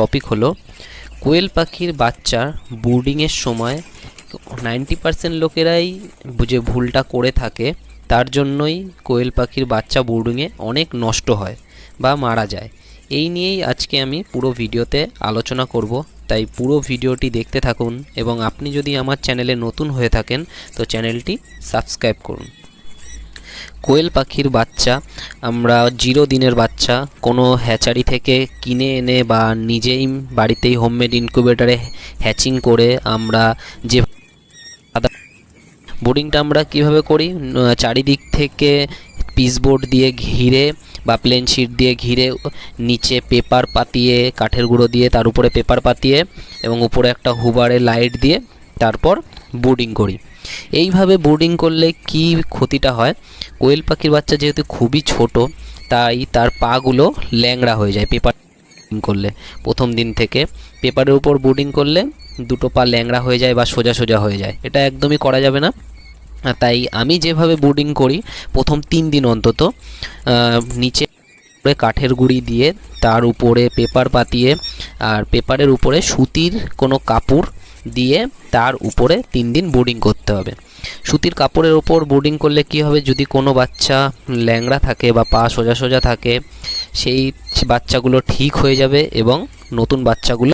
Topic হলো, কোয়েল পাখির বাচ্চার বোর্ডিংয়ের সময় নাইনটি পার্সেন্ট লোকেরাই যে ভুলটা করে থাকে, তার জন্যই কোয়েল পাখির বাচ্চা বোর্ডিংয়ে অনেক নষ্ট হয় বা মারা যায়। এই নিয়েই আজকে আমি পুরো ভিডিওতে আলোচনা করব। তাই পুরো ভিডিওটি দেখতে থাকুন এবং আপনি যদি আমার চ্যানেলে নতুন হয়ে থাকেন, তো চ্যানেলটি সাবস্ক্রাইব করুন। কোয়েল পাখির বাচ্চা, আমরা জিরো দিনের বাচ্চা, কোনো হ্যাচারি থেকে কিনে এনে বা নিজেই বাড়িতেই হোমমেড ইনকিউবেটারে হ্যাচিং করে আমরা যে বোর্ডিংটা আমরা কীভাবে করি চারিদিক থেকে পিসবোর্ড দিয়ে ঘিরে বা প্লেন শিট দিয়ে ঘিরে নিচে পেপার পাতিয়ে, কাঠের গুঁড়ো দিয়ে, তার উপরে পেপার পাতিয়ে এবং উপরে একটা হুবারে লাইট দিয়ে, তারপর বোর্ডিং করি। এইভাবে বোর্ডিং করলে কি ক্ষতিটা হয়? কোয়েল পাখির বাচ্চা যেহেতু খুবই ছোট, তাই তার পাগুলো ল্যাংড়া হয়ে যায় পেপার করলে। প্রথম দিন থেকে পেপারের উপর বোর্ডিং করলে দুটো পা ল্যাংড়া হয়ে যায় বা সোজা সোজা হয়ে যায়। এটা একদমই করা যাবে না। তাই আমি যেভাবে বোর্ডিং করি, প্রথম তিন দিন অন্তত নিচে উপরে কাঠের গুঁড়ি দিয়ে তার উপরে পেপার পাতিয়ে আর পেপারের উপরে সুতির কোনো কাপড় দিয়ে তার উপরে তিন দিন বোর্ডিং করতে হবে। সুতির কাপড়ের ওপর বোর্ডিং করলে কি হবে? যদি কোনো বাচ্চা ল্যাংড়া থাকে বা পা সোজা সোজা থাকে, সেই বাচ্চাগুলো ঠিক হয়ে যাবে এবং নতুন বাচ্চাগুলো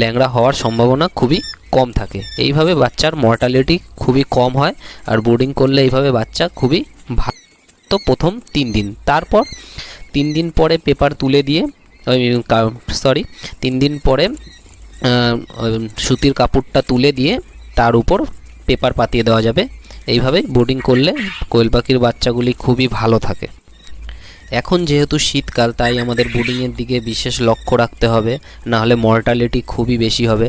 ল্যাংড়া হওয়ার সম্ভাবনা খুবই কম থাকে। এইভাবে বাচ্চার মর্টালিটি খুবই কম হয় আর বোর্ডিং করলে এইভাবে বাচ্চা খুবই ভালো তো প্রথম তিন দিন। তারপর তিন দিন পরে পেপার তুলে দিয়ে সরি তিন দিন পরে সুতির কাপড়টা তুলে দিয়ে তার উপর পেপার পাতিয়ে দেওয়া যাবে। এইভাবে বোর্ডিং করলে কোয়েল পাখির বাচ্চাগুলি খুবই ভালো থাকে। এখন যেহেতু শীতকাল, তাই আমাদের বোর্ডিংয়ের দিকে বিশেষ লক্ষ্য রাখতে হবে। না হলে মর্টালিটি খুবই বেশি হবে।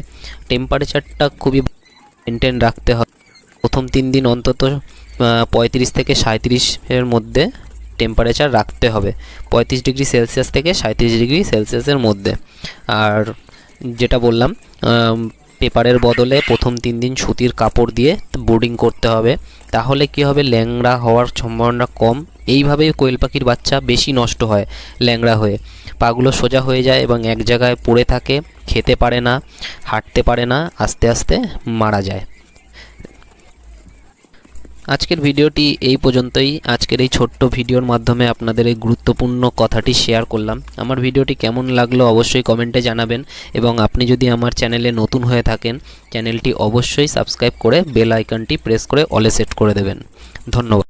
টেম্পারেচারটা খুবই মেনটেন রাখতে হবে প্রথম তিন দিন অন্তত পঁয়ত্রিশ থেকে সাঁত্রিশ এর মধ্যে টেম্পারেচার রাখতে হবে। পঁয়ত্রিশ ডিগ্রি সেলসিয়াস থেকে সাঁত্রিশ ডিগ্রি সেলসিয়াসের মধ্যে। আর যেটা বললাম পেপারের বদলে প্রথম তিন দিন সুতির কাপড় দিয়ে বোর্ডিং করতে হবে। তাহলে কি হবে? ল্যাংড়া হওয়ার সম্ভাবনা কম। এইভাবেই কোয়েল পাখির বাচ্চা বেশি নষ্ট হয় ল্যাংড়া হয়ে। পাগুলো সোজা হয়ে যায় এবং এক জায়গায় পড়ে থাকে, খেতে পারে না, হাঁটতে পারে না, আস্তে আস্তে মারা যায়। আজকের ভিডিওটি এই পর্যন্তই। আজকের এই ছোট্ট ভিডিওর মাধ্যমে আপনাদের এই গুরুত্বপূর্ণ কথাটি শেয়ার করলাম। আমার ভিডিওটি কেমন লাগল অবশ্যই কমেন্টে জানাবেন এবং আপনি যদি আমার চ্যানেলে নতুন হয়ে থাকেন চ্যানেলটি অবশ্যই সাবস্ক্রাইব করে বেল আইকনটি প্রেস করে অলে সেট করে দেবেন। ধন্যবাদ।